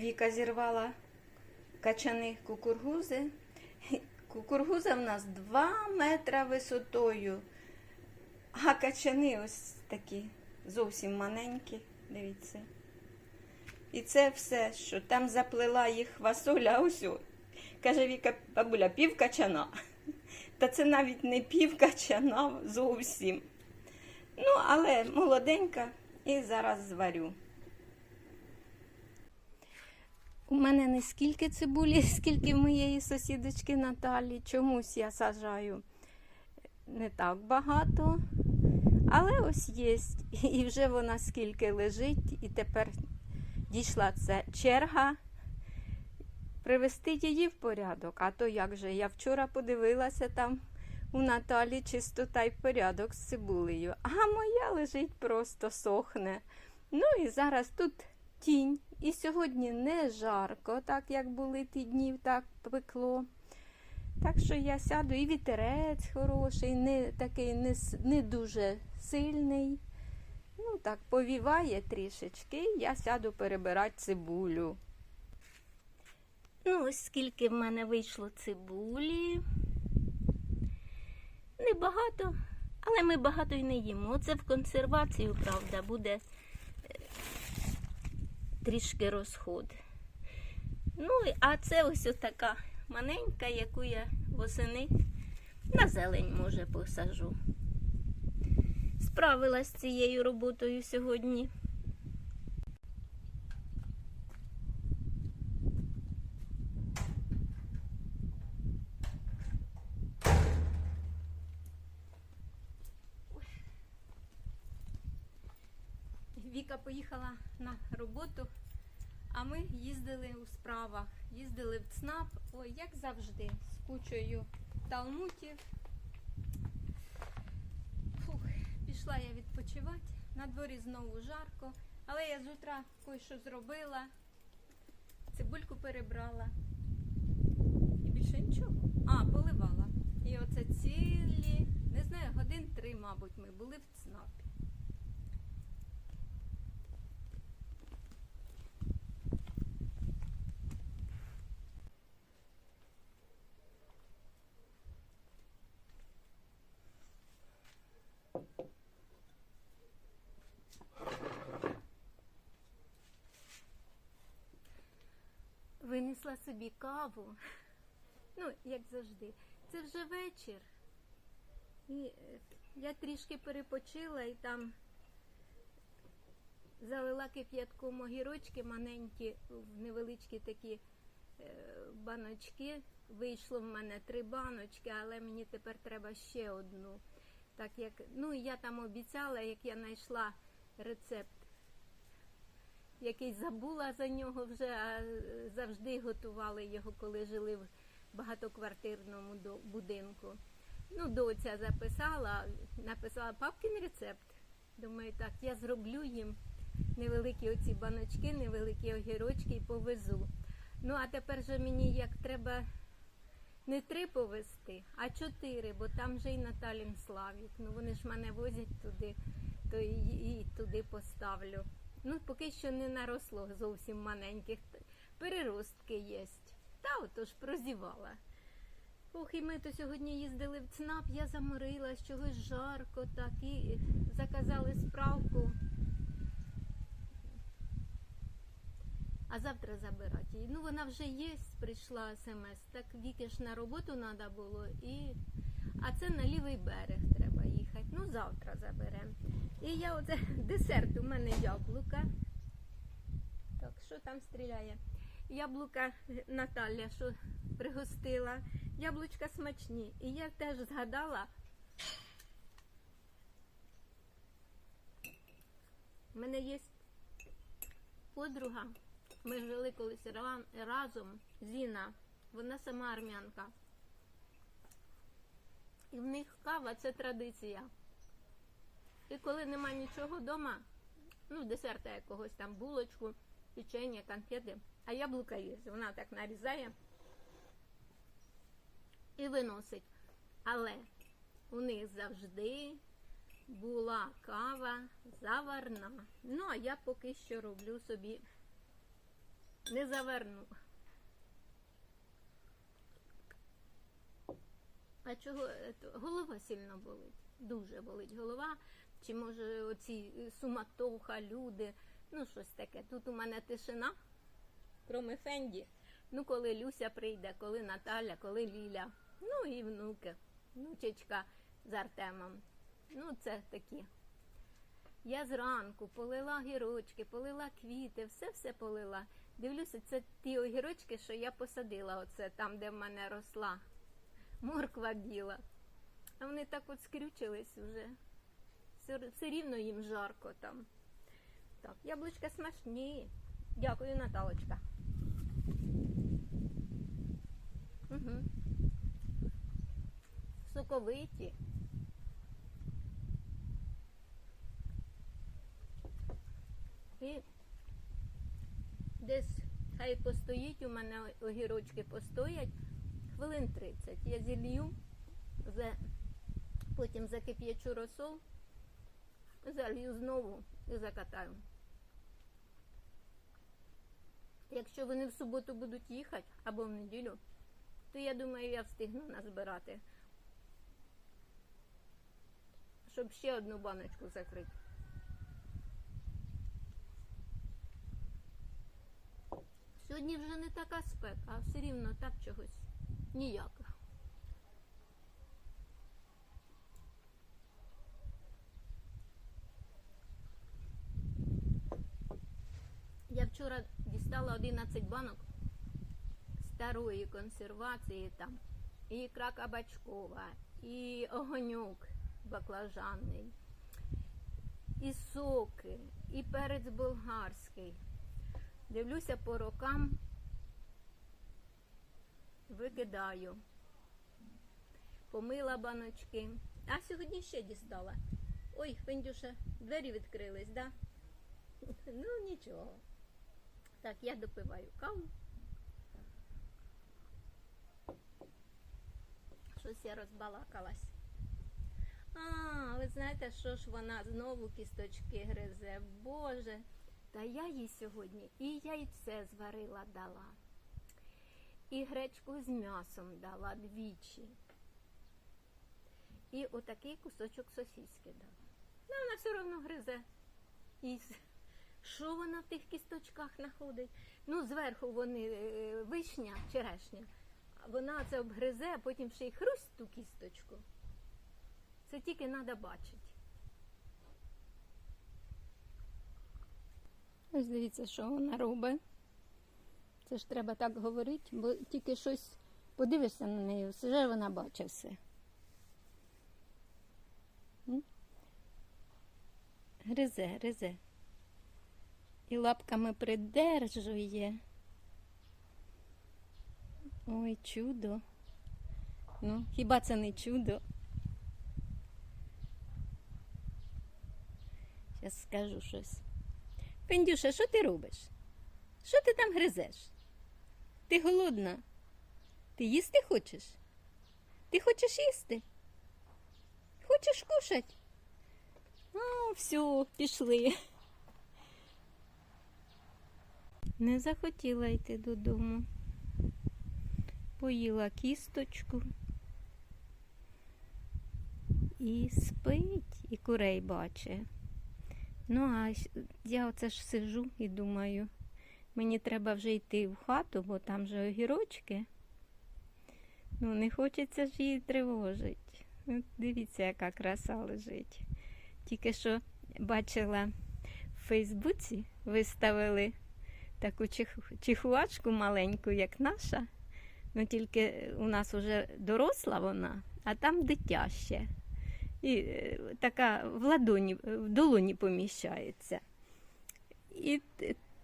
Віка зірвала качани кукургузи. Кукургуза в нас 2 метра висотою, а качани ось такі зовсім маленькі, дивіться. І це все, що там заплела їх хвасоля, ось. о. Каже Віка, бабуля, пів качана. Та це навіть не пів качана зовсім. Ну, але молоденька і зараз зварю. У мене не скільки цибулі, скільки моєї сусідочки Наталі. Чомусь я сажаю не так багато. Але ось є. І вже вона скільки лежить, і тепер дійшла це черга привести її в порядок. А то як же? Я вчора подивилася там у Наталі чистота й порядок з цибулею, а моя лежить просто сохне. Ну і зараз тут тінь. І сьогодні не жарко, так як були ті дні, так пекло. Так що я сяду і вітерець хороший, не такий не, не дуже сильний. Ну так, повіває трішечки, я сяду перебирати цибулю. Ну, ось скільки в мене вийшло цибулі. Небагато, але ми багато й не їмо. Це в консервацію, правда, буде трішки розход. Ну, а це ось така маленька, яку я восени на зелень, може, посажу. Справилась з цією роботою сьогодні. Віка поїхала на роботу, а ми їздили у справах, їздили в ЦНАП, ой, як завжди, з кучою талмутів. Фух, пішла я відпочивати. На дворі знову жарко, але я з утра кое-що зробила, цибульку перебрала. І більше нічого. А, поливала. І оце цілі, не знаю, годин три, мабуть, ми були в ЦНАПі. Винесла собі каву. Ну, як завжди. Це вже вечір. І е, я трішки перепочила і там залила кип'ятком огірочки маленькі, невеличкі такі е, баночки. Вийшло в мене три баночки, але мені тепер треба ще одну. Так як, ну я там обіцяла, як я знайшла рецепт який забула за нього вже, а завжди готували його, коли жили в багатоквартирному будинку. Ну, доця записала, написала папкин рецепт. Думаю, так, я зроблю їм невеликі оці баночки, невеликі огірочки і повезу. Ну, а тепер же мені як треба не три повезти, а чотири, бо там же і Наталін Славік. Ну вони ж мене возять туди, то і, і туди поставлю. Ну, поки що не наросло зовсім маленьких. Переростки є. Та отож прозівала. Ох, і ми то сьогодні їздили в ЦНАП, я заморилась, чогось жарко, так, і заказали справку. А завтра забирати її. Ну, вона вже є, прийшла смс. Так Віки ж на роботу треба було. І... А це на лівий берег. Ну, завтра заберемо. І я оце десерт у мене яблука. Так, що там стріляє? Яблука Наталя, що пригостила. Яблучка смачні. І я теж згадала. У мене є подруга. Ми жили колись разом. Зіна. Вона сама армянка. І в них кава це традиція. І коли нема нічого вдома, ну, десерта якогось там, булочку, печення, конфети, а яблука є. Вона так нарізає і виносить. Але у них завжди була кава заварна. Ну, а я поки що роблю собі Не заверну. А чого е, голова сильно болить? Дуже болить голова. Чи може оці е, суматоха, люди, ну щось таке. Тут у мене тишина, кроме Фенді. Ну, коли Люся прийде, коли Наталя, коли Ліля. Ну і внуки, внучечка з Артемом. Ну, це такі. Я зранку полила гірочки, полила квіти, все-все полила. Дивлюся, це ті огірочки, що я посадила, оце там, де в мене росла морква біла. А вони так от скрючились вже. Все, все рівно їм жарко там. Так, яблучка смачні. Дякую, Наталочка. Угу. Соковиті. І десь хай постоїть, у мене огірочки постоять хвилин 30. Я зілью, потім закип'ячу розсол, залью знову і закатаю. Якщо вони в суботу будуть їхати або в неділю, то я думаю, я встигну назбирати, щоб ще одну баночку закрити. Сьогодні вже не така спека, а все рівно так чогось ніяк. Я вчора дістала 11 банок старої консервації там. І ікра кабачкова, і огоньок баклажанний, і соки, і перець болгарський. Дивлюся по рокам, викидаю. Помила баночки. А сьогодні ще дістала. Ой, Фендюша, двері відкрились, да? Ну нічого. Так, я допиваю каву. Щось я розбалакалась. А, ви знаєте, що ж вона знову кісточки гризе? Боже. Та я їй сьогодні і яйце зварила дала, і гречку з м'ясом дала двічі. І отакий кусочок сосіски дала. Ну, вона все одно гризе. І що вона в тих кісточках знаходить? Ну, зверху вони е, вишня, черешня. Вона це обгризе, а потім ще й хрусть ту кісточку. Це тільки треба бачити. Ось дивіться, що вона робить. Це ж треба так говорити, бо тільки щось подивишся на неї, все ж вона бачить все. Гризе, гризе. І лапками придержує. Ой, чудо. Ну, хіба це не чудо? Зараз скажу щось. Пендюша, що ти робиш? Що ти там гризеш? Ти голодна? Ти їсти хочеш? Ти хочеш їсти? Хочеш кушать? О, все, пішли. Не захотіла йти додому. Поїла кісточку і спить, і курей бачить. Ну, а я оце ж сижу і думаю, мені треба вже йти в хату, бо там же огірочки. Ну, не хочеться ж її тривожити. От дивіться, яка краса лежить. Тільки що бачила в Фейсбуці, виставили таку чих- чихуачку маленьку, як наша. Ну, тільки у нас вже доросла вона, а там дитя ще і е, така в ладоні, в долоні поміщається. І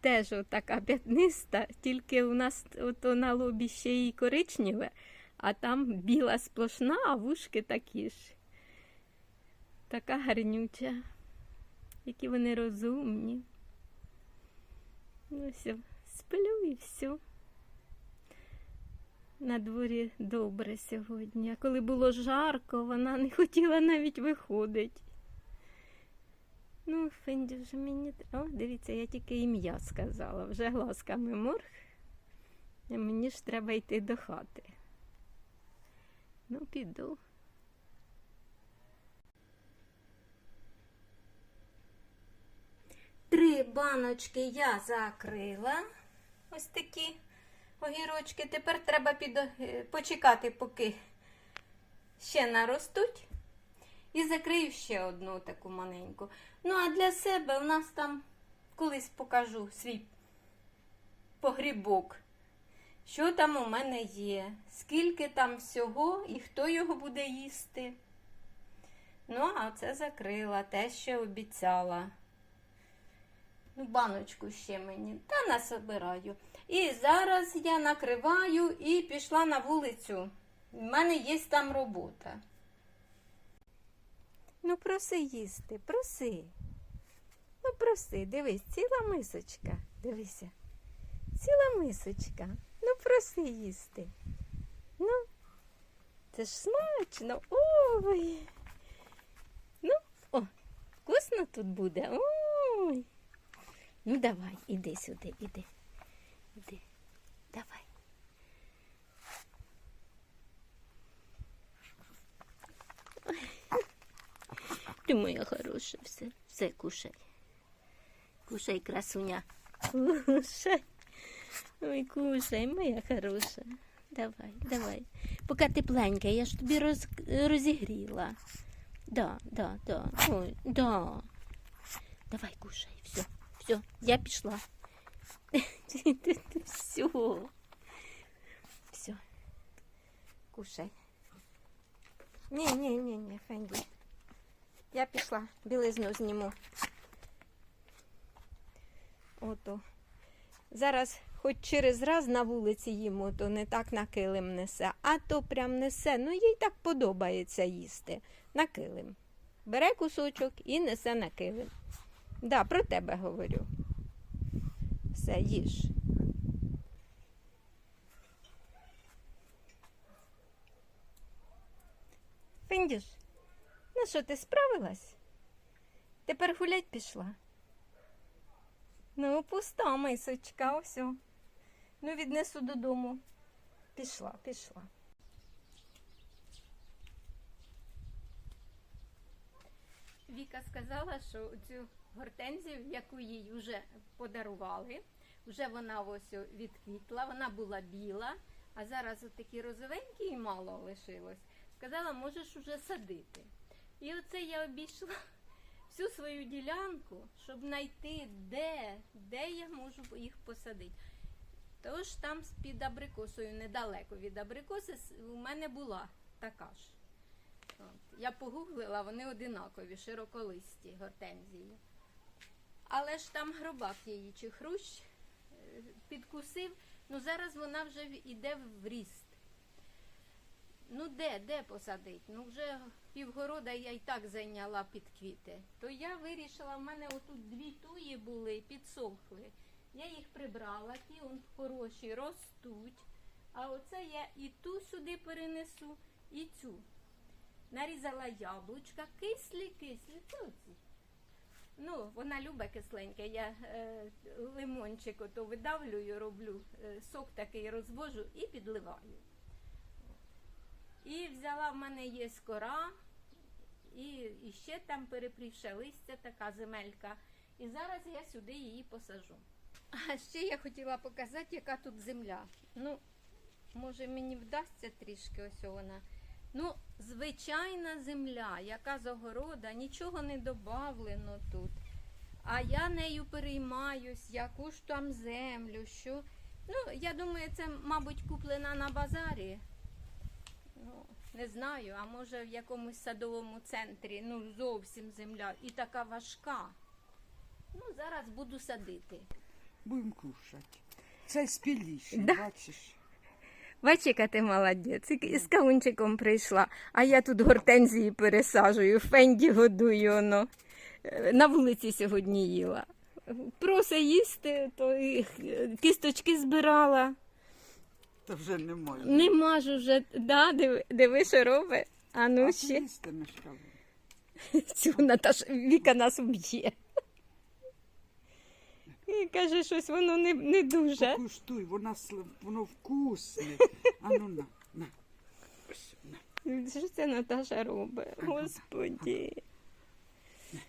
теж така п'ятниста, тільки у нас от на лобі ще і коричневе, а там біла сплошна, а вушки такі ж. Така гарнюча. Які вони розумні. Ну все, сплю і все. На дворі добре сьогодні. А коли було жарко, вона не хотіла навіть виходити. Ну, Фенді вже мені. О, дивіться, я тільки ім'я сказала. Вже глазками морг. А мені ж треба йти до хати. Ну, піду. Три баночки я закрила. Ось такі огірочки. Тепер треба підо... е, почекати, поки ще наростуть. І закрию ще одну таку маленьку. Ну, а для себе у нас там колись покажу свій погрібок. Що там у мене є, скільки там всього і хто його буде їсти. Ну, а це закрила, те, що обіцяла. Ну, баночку ще мені. Та насобираю. І зараз я накриваю і пішла на вулицю. У мене є там робота. Ну, проси їсти, проси. Ну, проси, дивись, ціла мисочка. Дивися. Ціла мисочка. Ну, проси їсти. Ну, це ж смачно. Ой. Ну, о, вкусно тут буде. Ой. Ну, давай, іди сюди, іди. Іди. Давай. Ти моя хороша, все, все кушай. Кушай, красуня. Кушай. Ой, кушай, моя хороша. Давай, давай. Поки тепленька, я ж тобі роз, розігріла. Да, да, да. Ой, да. Давай, кушай, все, все, я пішла. Все. Все. Кушай. Ні, ні, ні, ні, Фенді. Я пішла, білизну зніму. Ото. Зараз хоч через раз на вулиці їмо, то не так на килим несе, а то прям несе. Ну, їй так подобається їсти на килим. Бере кусочок і несе на килим. Да, про тебе говорю. Все, їж. Фендюш, ну що, ти справилась? Тепер гулять пішла. Ну, пуста мисочка, ось. Ну, віднесу додому. Пішла, пішла. Віка сказала, що цю гортензію, яку їй вже подарували, вже вона ось відквітла, вона була біла, а зараз такі розовенькі і мало лишилось. Сказала, можеш уже садити. І оце я обійшла всю свою ділянку, щоб знайти, де, де я можу їх посадити. Тож там з- під абрикосою недалеко від абрикоси у мене була така ж. Я погуглила, вони одинакові, широколисті гортензії. Але ж там гробак її чи хрущ е, підкусив, ну зараз вона вже іде в ріст. Ну де, де посадити? Ну вже півгорода я і так зайняла під квіти. То я вирішила, в мене отут дві туї були, підсохли. Я їх прибрала, ті он хороші ростуть. А оце я і ту сюди перенесу, і цю. Нарізала яблучка, кислі, кислі. Ну, вона любить кисленьке. Я е, лимончик ото видавлюю, роблю, е, сок такий розвожу і підливаю. І взяла в мене є кора, і, і ще там перепрівше листя, така земелька. І зараз я сюди її посажу. А ще я хотіла показати, яка тут земля. Ну, може мені вдасться трішки ось вона. Ну, звичайна земля, яка з огорода, нічого не добавлено тут. А я нею переймаюсь, яку ж там землю, що. Ну, я думаю, це, мабуть, куплена на базарі. Ну, не знаю, а може в якомусь садовому центрі, ну, зовсім земля і така важка. Ну, зараз буду садити. Будемо кушати. Це спіліший, Да. бачиш. Бач, яка ти молодець, і з каунчиком прийшла, а я тут гортензії пересаджую, фенді годую воно. Е, На вулиці сьогодні їла. Проси їсти, то і е, кісточки збирала. Та вже немає. Нема ж уже, да, диви, диви, що робить. А ну а ще. ти? Цю Наташа Віка нас вб'є. І каже, щось воно не, не дуже. Куштуй, вона воно вкусне. А ну на, на. Ось, на. Що це Наташа робить? Господі.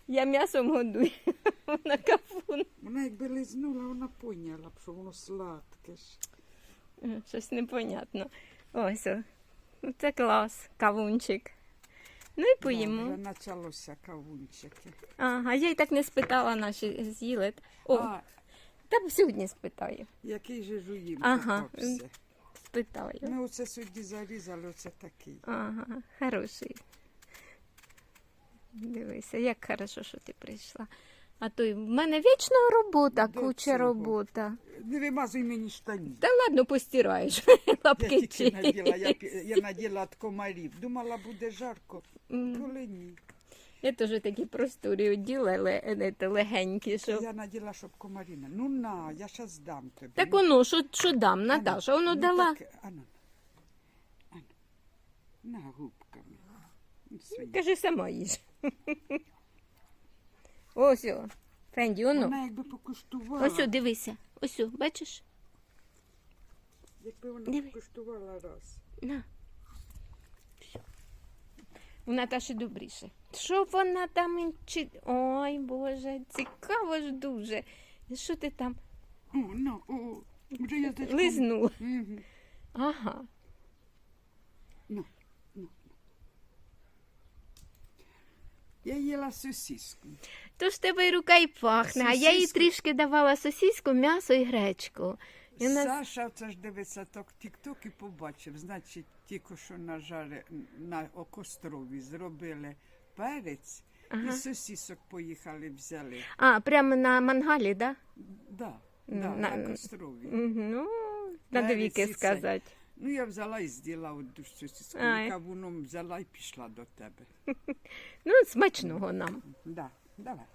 Я м'ясом годую. Вона кавун. Вона якби лизнула, вона поняла б, що воно сладке ж. Е, Щось непонятно. Ось. Ну, Це клас, кавунчик. Ну і поїмо. вже почалося кавунчики. Ага, я й так не спитала, наші з'їли. О, А, та сьогодні спитаю. який же жуїм Ага. попався. Спитаю. Ми оце сьогодні зарізали, оце такий. Ага, хороший. Дивися, як хорошо, що ти прийшла. А то й в мене вічно робота, До куча цього. робота. Не вимазуй мені штанів. Та ладно, постираєш. Я Лапки тільки наділа, я, пі- я наділа від комарів. Думала, буде жарко, Коли ні. Я теж такі просторі оділа, але легенькі, що. Я наділа, щоб комарі не. Ну на, я щас дам тобі. Так воно, що, що дам, Наташа, воно ну, дала. так, ану, ану. На губками. Ну, свої. Кажи, сама їж. Ось, о, Фенді, воно. Вона якби покуштувала. Ось, о, дивися. Ось, о, бачиш? Якби вона Диви. покуштувала раз. На. У Наташі добріше. Що вона там і. Ой, Боже, цікаво ж дуже. Що ти там О, ну, о, вже язичком. лизнула? Мгм. Ага. Ну, ну. Я їла сосиску. То ж тебе і рука і пахне, а я їй Сосиску. трішки давала сосиску, м'ясо і гречку. І вона... Саша, це ж дивиться тік-ток і побачив. Значить, тільки що на жаре на кострові зробили перець Ага. і сосисок поїхали взяли. А, прямо на мангалі, да? Да, да, на- на, кострові. Ну, Перець Віки сказати. Ну, я взяла і з'їла одну сосиску, Ай. яка воно взяла і пішла до тебе. Ну, смачного нам. Да, давай.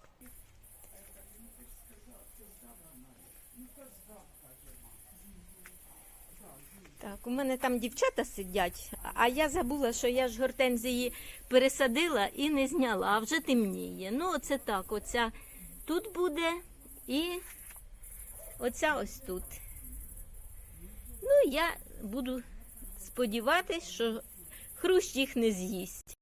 Так, у мене там дівчата сидять, а я забула, що я ж гортензії пересадила і не зняла, а вже темніє. Ну, оце так, оця тут буде і оця ось тут. Ну, я буду сподіватись, що хрущ їх не з'їсть.